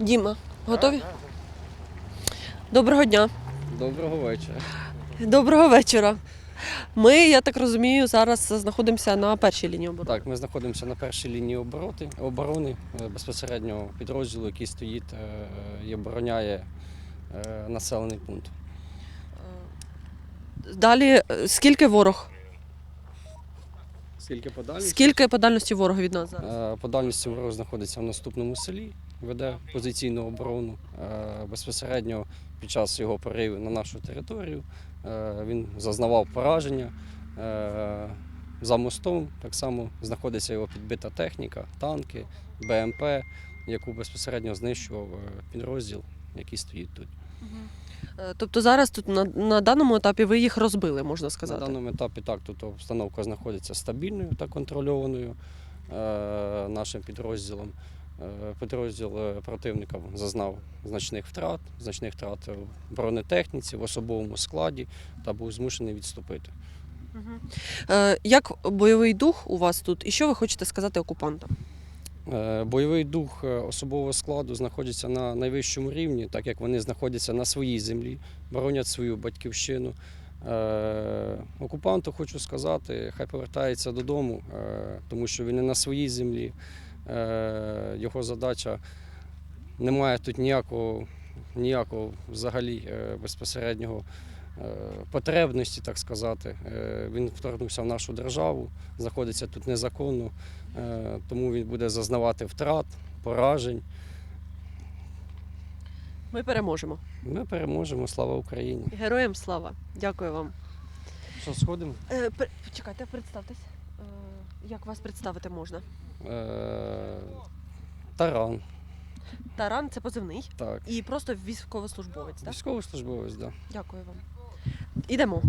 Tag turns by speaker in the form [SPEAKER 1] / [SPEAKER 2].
[SPEAKER 1] Діма, готові? Доброго дня.
[SPEAKER 2] Доброго вечора.
[SPEAKER 1] Доброго вечора. Ми, я так розумію, зараз знаходимося на першій лінії оборони.
[SPEAKER 2] Так, ми знаходимося на першій лінії обороти, оборони е, безпосередньо підрозділу, який стоїть е, і обороняє е, населений пункт.
[SPEAKER 1] Далі, скільки ворог?
[SPEAKER 2] Скільки по дальності?
[SPEAKER 1] Скільки по дальності ворога від нас зараз?
[SPEAKER 2] По дальності ворог знаходиться в наступному селі, веде позиційну оборону. Е, Безпосередньо під час його пориву на нашу територію е, він зазнавав пораження. Е, За мостом так само знаходиться його підбита техніка, танки, БМП, яку безпосередньо знищував підрозділ, який стоїть тут.
[SPEAKER 1] Тобто зараз тут на, на даному етапі ви їх розбили, можна сказати.
[SPEAKER 2] На даному етапі так, тут обстановка знаходиться стабільною та контрольованою е, нашим підрозділом. Е, Підрозділ е, противника зазнав значних втрат, значних втрат в бронетехніці, в особовому складі та був змушений відступити.
[SPEAKER 1] Е, Як бойовий дух у вас тут і що ви хочете сказати окупантам?
[SPEAKER 2] Бойовий дух особового складу знаходиться на найвищому рівні, так як вони знаходяться на своїй землі, боронять свою батьківщину. Окупанту хочу сказати, хай повертається додому, тому що він не на своїй землі. Е, Його задача немає тут ніякого, ніякого взагалі е, безпосереднього е, потребності, так сказати. Він вторгнувся в нашу державу, знаходиться тут незаконно. Тому він буде зазнавати втрат, поражень.
[SPEAKER 1] Ми переможемо.
[SPEAKER 2] Ми переможемо, слава Україні.
[SPEAKER 1] Героям слава. Дякую вам.
[SPEAKER 2] Що сходимо?
[SPEAKER 1] Е, пер- Чекайте, представтесь. Е, Як вас представити можна?
[SPEAKER 2] Е, Таран,
[SPEAKER 1] Таран це позивний
[SPEAKER 2] так.
[SPEAKER 1] і просто військовослужбовець. Так?
[SPEAKER 2] Військовослужбовець, так. Да.
[SPEAKER 1] Дякую вам. Ідемо.